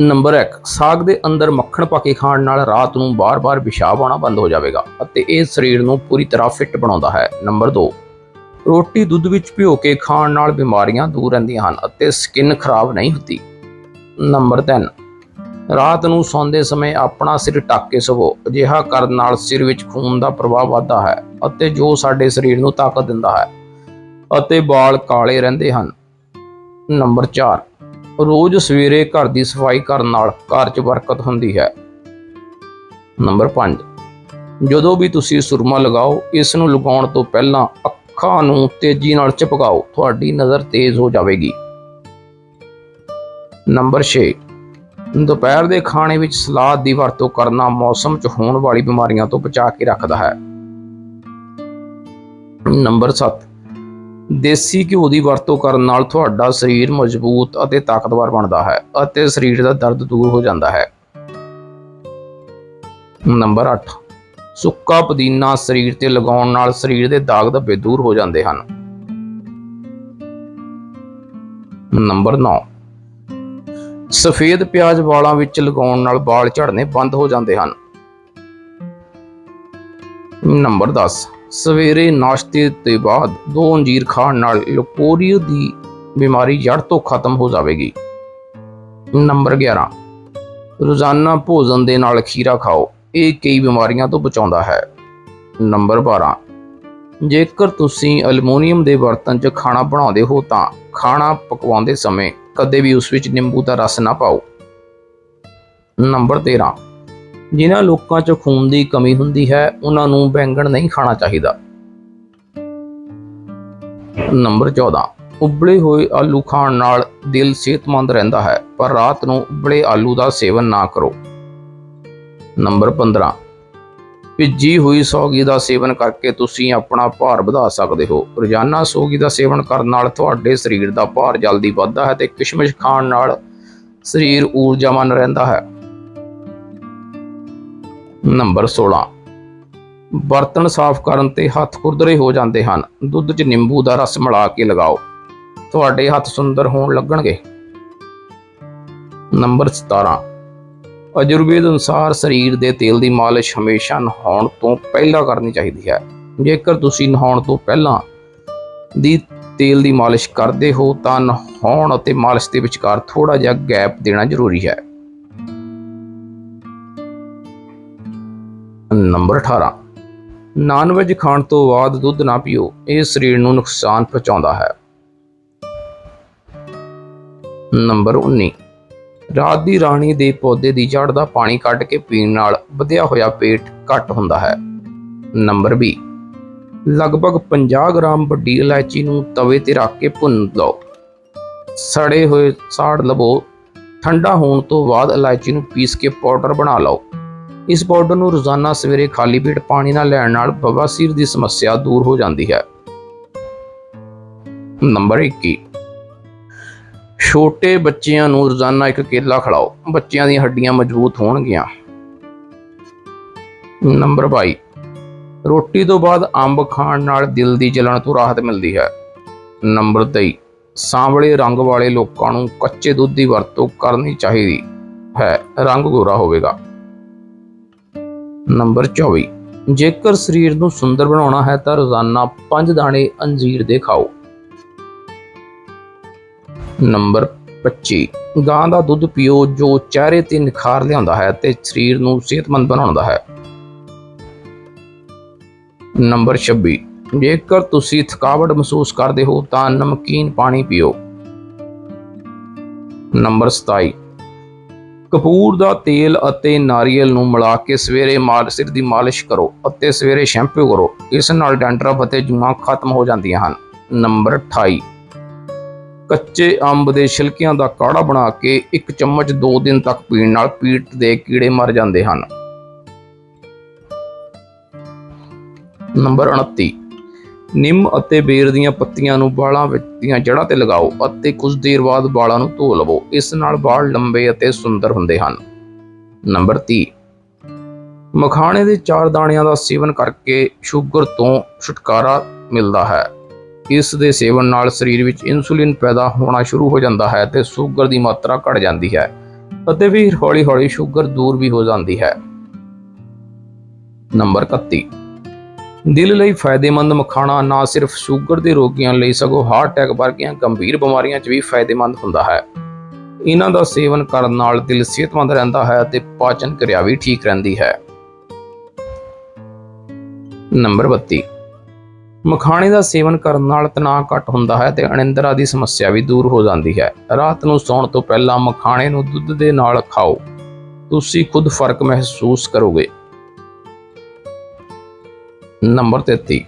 Number 1 ਸਾਗ ਦੇ ਅੰਦਰ ਮੱਖਣ ਪਾ ਕੇ ਖਾਣ ਨਾਲ ਰਾਤ ਨੂੰ ਬਾਰ-ਬਾਰ ਪਿਸ਼ਾਬ ਆਉਣਾ ਬੰਦ ਹੋ ਜਾਵੇਗਾ ਅਤੇ ਇਹ ਸਰੀਰ ਨੂੰ ਪੂਰੀ ਤਰ੍ਹਾਂ ਫਿੱਟ ਬਣਾਉਂਦਾ ਹੈ। ਨੰਬਰ 2 ਰੋਟੀ ਦੁੱਧ ਵਿੱਚ ਭਿਓ ਕੇ ਖਾਣ ਨਾਲ ਬਿਮਾਰੀਆਂ ਦੂਰ ਰਹਿੰਦੀਆਂ ਹਨ ਅਤੇ ਸਕਿਨ ਖਰਾਬ ਨਹੀਂ ਹੁੰਦੀ। ਨੰਬਰ 3 ਰਾਤ ਨੂੰ ਸੌਂਦੇ ਸਮੇਂ ਆਪਣਾ ਸਿਰ ਟੱਕ ਕੇ ਸਵੋ, ਅਜਿਹਾ ਕਰਨ ਨਾਲ ਸਿਰ ਵਿੱਚ ਖੂਨ ਦਾ ਪ੍ਰਵਾਹ ਵੱਧਦਾ ਹੈ ਅਤੇ ਜੋ ਸਾਡੇ ਸਰੀਰ ਨੂੰ ਤਾਕਤ ਦਿੰਦਾ ਹੈ ਅਤੇ ਵਾਲ ਕਾਲੇ ਰਹਿੰਦੇ ਹਨ। ਨੰਬਰ 4 ਰੋਜ਼ ਸਵੇਰੇ ਘਰ ਦੀ ਸਫ਼ਾਈ ਕਰਨ ਨਾਲ ਘਰ 'ਚ ਬਰਕਤ ਹੁੰਦੀ ਹੈ। ਨੰਬਰ 5 ਜਦੋਂ ਵੀ ਤੁਸੀਂ ਸੁਰਮਾ ਲਗਾਓ, ਇਸ ਨੂੰ ਲਗਾਉਣ ਤੋਂ ਪਹਿਲਾਂ ਅੱਖਾਂ ਨੂੰ ਤੇਜ਼ੀ ਨਾਲ ਝਪਕਾਓ ਤੁਹਾਡੀ ਨਜ਼ਰ ਤੇਜ਼ ਹੋ ਜਾਵੇਗੀ। ਨੰਬਰ 6 ਦੁਪਹਿਰ ਦੇ ਖਾਣੇ ਵਿੱਚ ਸਲਾਦ ਦੀ ਵਰਤੋਂ ਕਰਨਾ ਮੌਸਮ 'ਚ ਹੋਣ ਵਾਲੀ ਬਿਮਾਰੀਆਂ ਤੋਂ ਬਚਾ ਕੇ ਰੱਖਦਾ ਹੈ। ਨੰਬਰ 7 ਦੇਸੀ ਘਿਓ ਦੀ ਵਰਤੋਂ ਕਰਨ ਨਾਲ ਤੁਹਾਡਾ ਸਰੀਰ ਮਜ਼ਬੂਤ ਅਤੇ ਤਾਕਤਵਰ ਬਣਦਾ ਹੈ ਅਤੇ ਸਰੀਰ ਦਾ ਦਰਦ ਦੂਰ ਹੋ ਜਾਂਦਾ ਹੈ। ਨੰਬਰ 8 ਸੁੱਕਾ ਪੁਦੀਨਾ ਸਰੀਰ ਤੇ ਲਗਾਉਣ ਨਾਲ ਸਰੀਰ ਦੇ ਦਾਗ ਧੱਬੇ ਦੂਰ ਹੋ ਜਾਂਦੇ ਹਨ। ਨੰਬਰ 9 ਸਫੇਦ ਪਿਆਜ਼ ਵਾਲਾਂ ਵਿੱਚ ਲਗਾਉਣ ਨਾਲ ਵਾਲ ਝੜਨੇ ਬੰਦ ਹੋ ਜਾਂਦੇ ਹਨ। ਨੰਬਰ 10 ਸਵੇਰੇ ਨਾਸ਼ਤੇ ਤੋਂ ਬਾਅਦ ਦੋ ਅੰਜੀਰ ਖਾਣ ਨਾਲ ਲਕੋਰੀਓ ਦੀ ਬਿਮਾਰੀ ਜੜ ਤੋਂ ਖਤਮ ਹੋ ਜਾਵੇਗੀ। ਨੰਬਰ 11 ਰੋਜ਼ਾਨਾ ਭੋਜਨ ਦੇ ਨਾਲ ਖੀਰਾ ਖਾਓ, ਇਹ ਕਈ ਬਿਮਾਰੀਆਂ ਤੋਂ ਬਚਾਉਂਦਾ ਹੈ। ਨੰਬਰ 12 ਜੇਕਰ ਤੁਸੀਂ ਅਲਮੋਨੀਅਮ ਦੇ ਬਰਤਨ 'ਚ ਖਾਣਾ ਬਣਾਉਂਦੇ ਹੋ ਤਾਂ ਖਾਣਾ ਪਕਵਾਉਂਦੇ ਸਮੇਂ ਕਦੇ ਵੀ ਉਸ ਵਿੱਚ ਨਿੰਬੂ ਦਾ ਰਸ ਨਾ ਪਾਓ। ਨੰਬਰ 13 ਜਿਨ੍ਹਾਂ ਲੋਕਾਂ 'ਚ ਖੂਨ ਦੀ ਕਮੀ ਹੁੰਦੀ ਹੈ, ਉਹਨਾਂ ਨੂੰ ਬੈਂਗਣ ਨਹੀਂ ਖਾਣਾ ਚਾਹੀਦਾ। ਨੰਬਰ 14 ਉਬਲੇ ਹੋਏ ਆਲੂ ਖਾਣ ਨਾਲ ਦਿਲ ਸਿਹਤਮੰਦ ਰਹਿੰਦਾ ਹੈ, ਪਰ ਰਾਤ ਨੂੰ ਉਬਲੇ ਆਲੂ ਦਾ ਸੇਵਨ ਨਾ ਕਰੋ। ਨੰਬਰ 15 ਭਿੱਜੀ ਹੋਈ ਸੌਗੀ ਦਾ ਸੇਵਨ ਕਰਕੇ ਤੁਸੀਂ ਆਪਣਾ ਭਾਰ ਵਧਾ ਸਕਦੇ ਹੋ। ਰੋਜ਼ਾਨਾ ਸੌਗੀ ਦਾ ਸੇਵਨ ਕਰਨ ਨਾਲ ਤੁਹਾਡੇ ਸਰੀਰ ਦਾ ਭਾਰ ਜਲਦੀ ਵੱਧਦਾ ਹੈ ਤੇ ਕਿਸ਼ਮਿਸ਼ ਖਾਣ ਨਾਲ ਸਰੀਰ ਊਰਜਾਵਾਨ ਰਹਿੰਦਾ ਹੈ। ਨੰਬਰ 16 ਬਰਤਨ ਸਾਫ਼ ਕਰਨ ਤੇ ਹੱਥ ਖੁਰਦਰੇ ਹੋ ਜਾਂਦੇ ਹਨ। ਦੁੱਧ 'ਚ ਨਿੰਬੂ ਦਾ ਰਸ ਮਿਲਾ ਕੇ ਲਗਾਓ। ਤੁਹਾਡੇ ਹੱਥ ਸੁੰਦਰ ਹੋਣ ਲੱਗਣਗੇ। ਨੰਬਰ 17 ਅਜੁਰਵੇਦ ਅਨੁਸਾਰ ਸਰੀਰ ਦੇ ਤੇਲ ਦੀ ਮਾਲਿਸ਼ ਹਮੇਸ਼ਾ ਨਹਾਉਣ ਤੋਂ ਪਹਿਲਾਂ ਕਰਨੀ ਚਾਹੀਦੀ ਹੈ। ਜੇਕਰ ਤੁਸੀਂ ਨਹਾਉਣ ਤੋਂ ਪਹਿਲਾਂ ਦੀ ਤੇਲ ਦੀ ਮਾਲਿਸ਼ ਕਰਦੇ ਹੋ, ਤਾਂ ਨਹਾਉਣ ਅਤੇ ਮਾਲਿਸ਼ ਦੇ ਵਿਚਕਾਰ ਥੋੜਾ ਜਿਹਾ ਗੈਪ ਦੇਣਾ ਜ਼ਰੂਰੀ ਹੈ। ਨੰਬਰ 18 ਨਾਨ-ਵੈਜ ਖਾਣ ਤੋਂ ਬਾਅਦ ਦੁੱਧ ਨਾ ਪੀਓ, ਇਹ ਸਰੀਰ ਨੂੰ ਨੁਕਸਾਨ ਪਹੁੰਚਾਉਂਦਾ ਹੈ। ਨੰਬਰ 19 ਰਾਤ ਦੀ ਰਾਣੀ ਦੇ ਪੌਦੇ ਦੀ ਜੜ ਦਾ ਪਾਣੀ ਕੱਢ ਕੇ ਪੀਣ ਨਾਲ ਵਧਿਆ ਹੋਇਆ ਪੇਟ ਘੱਟ ਹੁੰਦਾ ਹੈ। ਨੰਬਰ 20 ਲਗਭਗ 50 ਗ੍ਰਾਮ ਵੱਡੀ ਇਲਾਇਚੀ ਨੂੰ ਤਵੇ ਤੇ ਰੱਖ ਕੇ ਭੁੰਨ ਲਓ। ਸੜੇ ਹੋਏ ਸਾੜ ਲਵੋ। ਠੰਡਾ ਹੋਣ ਤੋਂ ਬਾਅਦ ਇਲਾਇਚੀ ਨੂੰ ਪੀਸ ਕੇ ਪਾਊਡਰ ਬਣਾ ਲਓ। ਇਸ ਪਾਊਡਰ ਨੂੰ ਰੋਜ਼ਾਨਾ ਸਵੇਰੇ ਖਾਲੀ ਪੇਟ ਪਾਣੀ ਨਾਲ ਲੈਣ ਨਾਲ ਬਵਾਸੀਰ ਦੀ ਸਮੱਸਿਆ ਦੂਰ ਹੋ ਜਾਂਦੀ ਹੈ। ਨੰਬਰ 21 ਛੋਟੇ ਬੱਚਿਆਂ ਨੂੰ ਰੋਜ਼ਾਨਾ ਇੱਕ ਕੇਲਾ ਖਿਲਾਓ। ਬੱਚਿਆਂ ਦੀਆਂ ਹੱਡੀਆਂ ਮਜ਼ਬੂਤ ਹੋਣਗੀਆਂ। ਨੰਬਰ 22 ਰੋਟੀ ਤੋਂ ਬਾਅਦ ਅੰਬ ਖਾਣ ਨਾਲ ਦਿਲ ਦੀ ਜਲਣ ਤੋਂ ਰਾਹਤ ਮਿਲਦੀ ਹੈ। ਨੰਬਰ 23 ਸਾਂਵਲੇ ਰੰਗ ਵਾਲੇ ਲੋਕਾਂ ਨੂੰ ਕੱਚੇ ਦੁੱਧ ਦੀ ਵਰਤੋਂ ਕਰਨੀ ਚਾਹੀਦੀ ਹੈ। ਰੰਗ ਗੋਰਾ ਹੋਵੇਗਾ। ਨੰਬਰ 24 ਜੇਕਰ ਸਰੀਰ ਨੂੰ ਸੁੰਦਰ ਬਣਾਉਣਾ ਹੈ ਤਾਂ ਰੋਜ਼ਾਨਾ 5 ਦਾਣੇ ਅੰਜੀਰ ਦੇ ਖਾਓ। ਨੰਬਰ 25 ਗਾਂ ਦਾ ਦੁੱਧ ਪੀਓ ਜੋ ਚਿਹਰੇ ਤੇ ਨਿਖਾਰ ਲਿਆਉਂਦਾ ਹੈ ਤੇ ਸਰੀਰ ਨੂੰ ਸਿਹਤਮੰਦ ਬਣਾਉਂਦਾ ਹੈ। ਨੰਬਰ 26 ਜੇਕਰ ਤੁਸੀਂ ਥਕਾਵਟ ਮਹਿਸੂਸ ਕਰਦੇ ਹੋ ਤਾਂ ਨਮਕੀਨ ਪਾਣੀ ਪੀਓ। ਨੰਬਰ 27 ਕਪੂਰ ਦਾ ਤੇਲ ਅਤੇ ਨਾਰੀਅਲ ਨੂੰ ਮਿਲਾ ਕੇ ਸਵੇਰੇ ਮਾਲ ਸਿਰ ਦੀ ਮਾਲਿਸ਼ ਕਰੋ ਅਤੇ ਸਵੇਰੇ ਸ਼ੈਂਪੂ ਕਰੋ। ਇਸ ਨਾਲ ਡੈਂਡਰਫ ਅਤੇ ਜੂਆਂ ਖਤਮ ਹੋ ਜਾਂਦੀਆਂ ਹਨ। ਨੰਬਰ 28 ਕੱਚੇ ਅੰਬ ਦੇ ਛਿਲਕਿਆਂ ਦਾ ਕਾੜਾ ਬਣਾ ਕੇ ਇੱਕ ਚਮਚ 2 ਦਿਨ ਤੱਕ ਪੀਣ ਨਾਲ ਪੀਟ ਦੇ ਕੀੜੇ ਮਰ ਜਾਂਦੇ ਹਨ। ਨੰਬਰ 29 ਨਿੰਮ ਅਤੇ ਬੇਰ ਦੀਆਂ ਪੱਤੀਆਂ ਨੂੰ ਵਾਲਾਂ ਵਿੱਚ ਦੀਆਂ ਜੜ੍ਹਾਂ ਤੇ ਲਗਾਓ ਅਤੇ ਕੁਝ ਦੇਰ ਬਾਅਦ ਵਾਲਾਂ ਨੂੰ ਧੋ ਲਵੋ। ਇਸ ਨਾਲ ਵਾਲ ਲੰਬੇ ਅਤੇ ਸੁੰਦਰ ਹੁੰਦੇ ਹਨ। ਨੰਬਰ 30 ਮਖਾਣੇ ਦੇ ਚਾਰ ਦਾਣਿਆਂ ਦਾ ਸੇਵਨ ਕਰਕੇ ਸ਼ੂਗਰ ਤੋਂ ਛੁਟਕਾਰਾ ਮਿਲਦਾ ਹੈ। ਇਸ ਦੇ ਸੇਵਨ ਨਾਲ ਸਰੀਰ ਵਿੱਚ ਇਨਸੂਲਿਨ ਪੈਦਾ ਹੋਣਾ ਸ਼ੁਰੂ ਹੋ ਜਾਂਦਾ ਹੈ ਤੇ ਸ਼ੂਗਰ ਦੀ ਮਾਤਰਾ ਘਟ ਜਾਂਦੀ ਹੈ ਅਤੇ ਫਿਰ ਹੌਲੀ-ਹੌਲੀ ਸ਼ੂਗਰ ਦੂਰ ਵੀ ਹੋ ਜਾਂਦੀ ਹੈ। ਨੰਬਰ 31 ਦਿਲ ਲਈ ਫਾਇਦੇਮੰਦ ਮਖਾਣਾ, ਨਾ ਸਿਰਫ ਸ਼ੂਗਰ ਦੇ ਰੋਗੀਆਂ ਲਈ, ਸਗੋਂ ਹਾਰਟ ਅਟੈਕ ਵਰਗੀਆਂ ਗੰਭੀਰ ਬਿਮਾਰੀਆਂ 'ਚ ਵੀ ਫਾਇਦੇਮੰਦ ਹੁੰਦਾ ਹੈ। ਇਹਨਾਂ ਦਾ ਸੇਵਨ ਕਰਨ ਨਾਲ ਦਿਲ ਸਿਹਤਮੰਦ ਰਹਿੰਦਾ ਹੈ ਅਤੇ ਪਾਚਨ ਕਿਰਿਆ ਵੀ ਠੀਕ ਰਹਿੰਦੀ ਹੈ। ਨੰਬਰ 32 ਮਖਾਣੇ ਦਾ ਸੇਵਨ ਕਰਨ ਨਾਲ ਤਣਾਅ ਘੱਟ ਹੁੰਦਾ ਹੈ ਤੇ ਅਣਿੰਦਰਾ ਦੀ ਸਮੱਸਿਆ ਵੀ ਦੂਰ ਹੋ ਜਾਂਦੀ ਹੈ। ਰਾਤ ਨੂੰ ਸੌਣ ਤੋਂ ਪਹਿਲਾਂ ਮਖਾਣੇ ਨੂੰ ਦੁੱਧ ਦੇ ਨਾਲ ਖਾਓ। ਤੁਸੀਂ ਖੁਦ ਫ਼ਰਕ ਮਹਿਸੂਸ ਕਰੋਗੇ। ਨੰਬਰ 33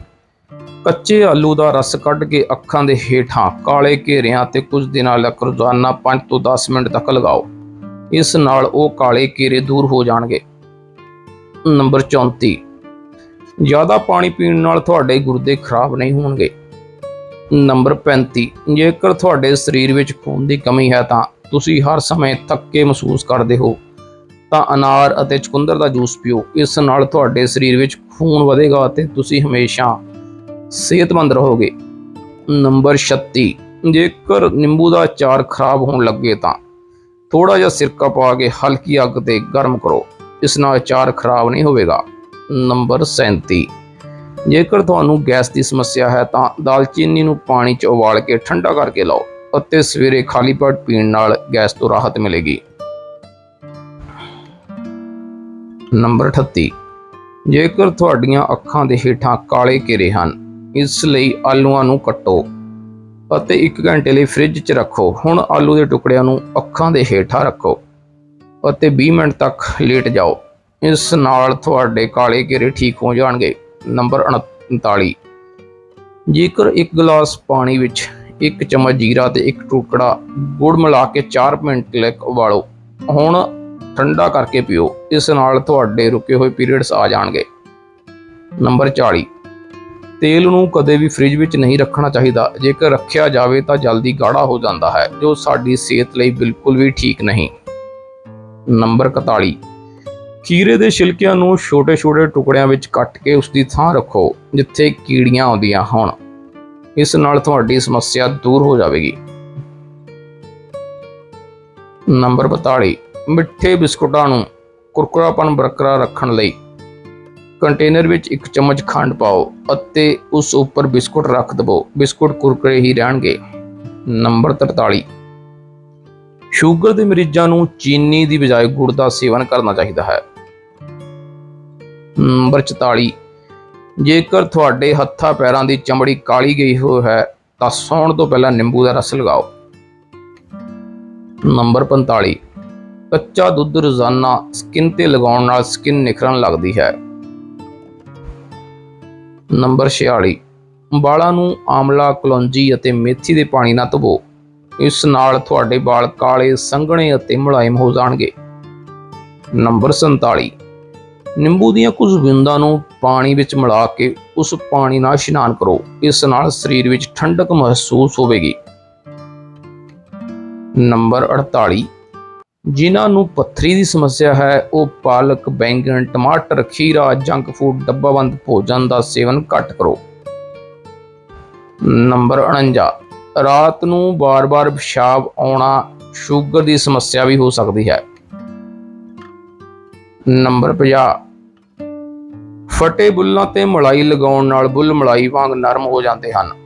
ਕੱਚੇ ਆਲੂ ਦਾ ਰਸ ਕੱਢ ਕੇ ਅੱਖਾਂ ਦੇ ਹੇਠਾਂ ਕਾਲੇ ਘੇਰਿਆਂ ਤੇ ਕੁਝ ਦਿਨਾਂ ਲਈ ਰੋਜ਼ਾਨਾ 5 ਤੋਂ 10 ਮਿੰਟ ਤੱਕ ਲਗਾਓ। ਇਸ ਨਾਲ ਉਹ ਕਾਲੇ ਘੇਰੇ ਦੂਰ ਹੋ ਜਾਣਗੇ। ਨੰਬਰ 34 ਜ਼ਿਆਦਾ ਪਾਣੀ ਪੀਣ ਨਾਲ ਤੁਹਾਡੇ ਗੁਰਦੇ ਖਰਾਬ ਨਹੀਂ ਹੋਣਗੇ। ਨੰਬਰ 35 ਜੇਕਰ ਤੁਹਾਡੇ ਸਰੀਰ ਵਿੱਚ ਖੂਨ ਦੀ ਕਮੀ ਹੈ ਤਾਂ ਤੁਸੀਂ ਹਰ ਸਮੇਂ ਥੱਕੇ ਮਹਿਸੂਸ ਕਰਦੇ ਹੋ। ਤਾਂ ਅਨਾਰ ਅਤੇ ਚੁਕੰਦਰ ਦਾ ਜੂਸ ਪੀਓ। ਇਸ ਨਾਲ ਤੁਹਾਡੇ ਸਰੀਰ ਵਿੱਚ ਖੂਨ ਵਧੇਗਾ ਅਤੇ ਤੁਸੀਂ ਹਮੇਸ਼ਾ ਸਿਹਤਮੰਦ ਰਹੋਗੇ। ਨੰਬਰ 36 ਜੇਕਰ ਨਿੰਬੂ ਦਾ ਅਚਾਰ ਖਰਾਬ ਹੋਣ ਲੱਗੇ ਤਾਂ ਥੋੜਾ ਜਿਹਾ ਸਿਰਕਾ ਪਾ ਕੇ ਹਲਕੀ ਅੱਗ ਤੇ ਗਰਮ ਕਰੋ। ਇਸ ਨਾਲ ਅਚਾਰ ਖਰਾਬ ਨਹੀਂ ਹੋਵੇਗਾ। ਨੰਬਰ 37 ਜੇਕਰ ਤੁਹਾਨੂੰ ਗੈਸ ਦੀ ਸਮੱਸਿਆ ਹੈ ਤਾਂ ਦਾਲਚੀਨੀ ਨੂੰ ਪਾਣੀ 'ਚ ਉਬਾਲ ਕੇ ਠੰਡਾ ਕਰਕੇ ਲਓ ਅਤੇ ਸਵੇਰੇ ਖਾਲੀ ਪੇਟ ਪੀਣ ਨਾਲ ਗੈਸ ਤੋਂ ਰਾਹਤ ਮਿਲੇਗੀ। ਨੰਬਰ 38 ਜੇਕਰ ਤੁਹਾਡੀਆਂ ਅੱਖਾਂ ਦੇ ਹੇਠਾਂ ਕਾਲੇ ਘੇਰੇ ਹਨ, ਇਸ ਲਈ ਆਲੂਆਂ ਨੂੰ ਕੱਟੋ ਅਤੇ 1 ਘੰਟੇ ਲਈ ਫ੍ਰਿਜ 'ਚ ਰੱਖੋ। ਹੁਣ ਆਲੂ ਦੇ ਟੁਕੜਿਆਂ ਨੂੰ ਅੱਖਾਂ ਦੇ ਹੇਠਾਂ ਰੱਖੋ ਅਤੇ 20 ਮਿੰਟ ਤੱਕ ਲੇਟ ਜਾਓ। ਇਸ ਨਾਲ ਤੁਹਾਡੇ ਕਾਲੇ ਘੇਰੇ ਠੀਕ ਹੋ ਜਾਣਗੇ। ਨੰਬਰ 39 ਜੇਕਰ ਇੱਕ ਗਲਾਸ ਪਾਣੀ ਵਿੱਚ ਇੱਕ ਚਮਚ ਜੀਰਾ ਤੇ ਇੱਕ ਟੁਕੜਾ ਗੁੜ ਮਿਲਾ ਕੇ 4 ਮਿੰਟ ਲਈ ਉਬਾਲੋ। ਹੁਣ ਠੰਡਾ ਕਰਕੇ ਪੀਓ। ਇਸ ਨਾਲ ਤੁਹਾਡੇ ਰੁਕੇ ਹੋਏ ਪੀਰੀਅਡਸ ਆ ਜਾਣਗੇ। ਨੰਬਰ 40 ਤੇਲ ਨੂੰ ਕਦੇ ਵੀ ਫ੍ਰਿਜ ਵਿੱਚ ਨਹੀਂ ਰੱਖਣਾ ਚਾਹੀਦਾ। ਜੇਕਰ ਰੱਖਿਆ ਜਾਵੇ ਤਾਂ ਜਲਦੀ ਗਾੜਾ ਹੋ ਜਾਂਦਾ ਹੈ, ਜੋ ਸਾਡੀ ਸਿਹਤ ਲਈ ਬਿਲਕੁਲ ਵੀ ਠੀਕ ਨਹੀਂ। ਨੰਬਰ 41 ਖੀਰੇ ਦੇ ਛਿਲਕਿਆਂ ਨੂੰ ਛੋਟੇ-ਛੋਟੇ ਟੁਕੜਿਆਂ ਵਿੱਚ ਕੱਟ ਕੇ ਉਸ ਦੀ ਥਾਂ ਰੱਖੋ, ਜਿੱਥੇ ਕੀੜੀਆਂ ਆਉਂਦੀਆਂ ਹੋਣ। ਇਸ ਨਾਲ ਤੁਹਾਡੀ ਸਮੱਸਿਆ ਦੂਰ ਹੋ ਜਾਵੇਗੀ। ਨੰਬਰ 42 ਮਿੱਠੇ ਬਿਸਕੁਟਾਂ ਨੂੰ ਕੁਰਕੁਰਾਪਨ ਬਰਕਰਾਰ ਰੱਖਣ ਲਈ ਕੰਟੇਨਰ ਵਿੱਚ ਇੱਕ ਚਮਚ ਖੰਡ ਪਾਓ ਅਤੇ ਉਸ ਉੱਪਰ ਬਿਸਕੁਟ ਰੱਖ ਦਵੋ। ਬਿਸਕੁਟ ਕੁਰਕਰੇ ਹੀ ਰਹਿਣਗੇ। ਨੰਬਰ 43 ਸ਼ੂਗਰ ਦੇ ਮਰੀਜ਼ਾਂ ਨੂੰ ਚੀਨੀ ਦੀ ਬਜਾਏ ਗੁੜ ਦਾ ਸੇਵਨ ਕਰਨਾ ਚਾਹੀਦਾ ਹੈ। ਨੰਬਰ 44 ਜੇਕਰ ਤੁਹਾਡੇ ਹੱਥਾਂ ਪੈਰਾਂ ਦੀ ਚਮੜੀ ਕਾਲੀ ਗਈ ਹੋ ਹੈ, ਤਾਂ ਸੌਣ ਤੋਂ ਪਹਿਲਾਂ ਨਿੰਬੂ ਦਾ ਰਸ ਲਗਾਓ। ਨੰਬਰ 45 ਕੱਚਾ ਦੁੱਧ ਰੋਜ਼ਾਨਾ ਸਕਿਨ ਤੇ ਲਗਾਉਣ ਨਾਲ ਸਕਿਨ ਨਿਖਰਨ ਲੱਗਦੀ ਹੈ। ਨੰਬਰ 46 ਵਾਲਾਂ ਨੂੰ ਆਮਲਾ, ਕਲੌਂਜੀ ਅਤੇ ਮੇਥੀ ਦੇ ਪਾਣੀ ਨਾਲ ਧੋਵੋ। ਇਸ ਨਾਲ ਤੁਹਾਡੇ ਵਾਲ ਕਾਲੇ, ਸੰਘਣੇ ਅਤੇ ਮੁਲਾਇਮ ਹੋ ਜਾਣਗੇ। ਨੰਬਰ 47 ਨਿੰਬੂ ਦੀਆਂ ਕੁਝ ਬਿੰਦਾਂ ਨੂੰ ਪਾਣੀ ਵਿੱਚ ਮਿਲਾ ਕੇ ਉਸ ਪਾਣੀ ਨਾਲ ਇਸ਼ਨਾਨ ਕਰੋ। ਇਸ ਨਾਲ ਸਰੀਰ ਵਿੱਚ ਠੰਡਕ ਮਹਿਸੂਸ ਹੋਵੇਗੀ। ਨੰਬਰ 48 ਜਿਨ੍ਹਾਂ ਨੂੰ ਪੱਥਰੀ ਦੀ ਸਮੱਸਿਆ ਹੈ, ਉਹ ਪਾਲਕ, ਬੈਂਗਣ, ਟਮਾਟਰ, ਖੀਰਾ, ਜੰਕ ਫੂਡ, ਡੱਬਾਬੰਦ, ਭੋਜਨ ਦਾ ਸੇਵਨ ਘੱਟ ਕਰੋ। ਨੰਬਰ 49 ਰਾਤ ਨੂੰ ਬਾਰ-ਬਾਰ ਪਿਸ਼ਾਬ ਆਉਣਾ ਸ਼ੂਗਰ ਦੀ ਸਮੱਸਿਆ ਵੀ ਹੋ ਸਕਦੀ ਹੈ। ਨੰਬਰ 50 ਫਟੇ ਬੁੱਲਾਂ ਤੇ ਮਲਾਈ ਲਗਾਉਣ ਨਾਲ ਬੁੱਲ ਮਲਾਈ ਵਾਂਗ ਨਰਮ ਹੋ ਜਾਂਦੇ ਹਨ।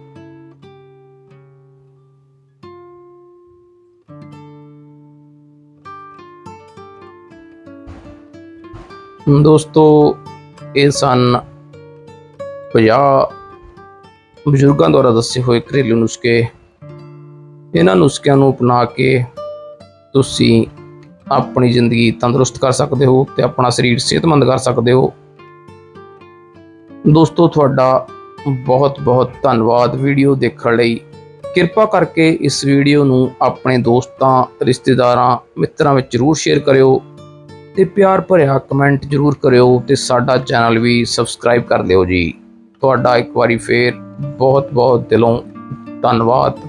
ਦੋਸਤੋ, ਇਹ ਸਨ 50 ਬਜ਼ੁਰਗਾਂ ਦੁਆਰਾ ਦੱਸੇ ਹੋਏ ਘਰੇਲੂ ਨੁਸਖੇ। ਇਹਨਾਂ ਨੁਸਖਿਆਂ ਨੂੰ ਅਪਣਾ ਕੇ ਤੁਸੀਂ ਆਪਣੀ ਜ਼ਿੰਦਗੀ ਤੰਦਰੁਸਤ ਕਰ ਸਕਦੇ ਹੋ ਤੇ ਆਪਣਾ ਸਰੀਰ ਸਿਹਤਮੰਦ ਕਰ ਸਕਦੇ ਹੋ। ਦੋਸਤੋ, ਤੁਹਾਡਾ ਬਹੁਤ ਬਹੁਤ ਧੰਨਵਾਦ ਵੀਡੀਓ ਦੇਖਣ ਲਈ। ਕਿਰਪਾ ਕਰਕੇ ਇਸ ਵੀਡੀਓ ਨੂੰ ਆਪਣੇ ਦੋਸਤਾਂ, ਰਿਸ਼ਤੇਦਾਰਾਂ, ਮਿੱਤਰਾਂ ਵਿੱਚ ਜਰੂਰ ਸ਼ੇਅਰ ਕਰਿਓ। ਤੇ ਪਿਆਰ ਭਰਿਆ ਕਮੈਂਟ ਜਰੂਰ ਕਰਿਓ ਤੇ ਸਾਡਾ ਚੈਨਲ ਵੀ ਸਬਸਕ੍ਰਾਈਬ ਕਰ ਲਿਓ ਜੀ। ਤੁਹਾਡਾ ਇੱਕ ਵਾਰੀ ਫੇਰ ਬਹੁਤ ਬਹੁਤ ਦਿਲੋਂ ਧੰਨਵਾਦ।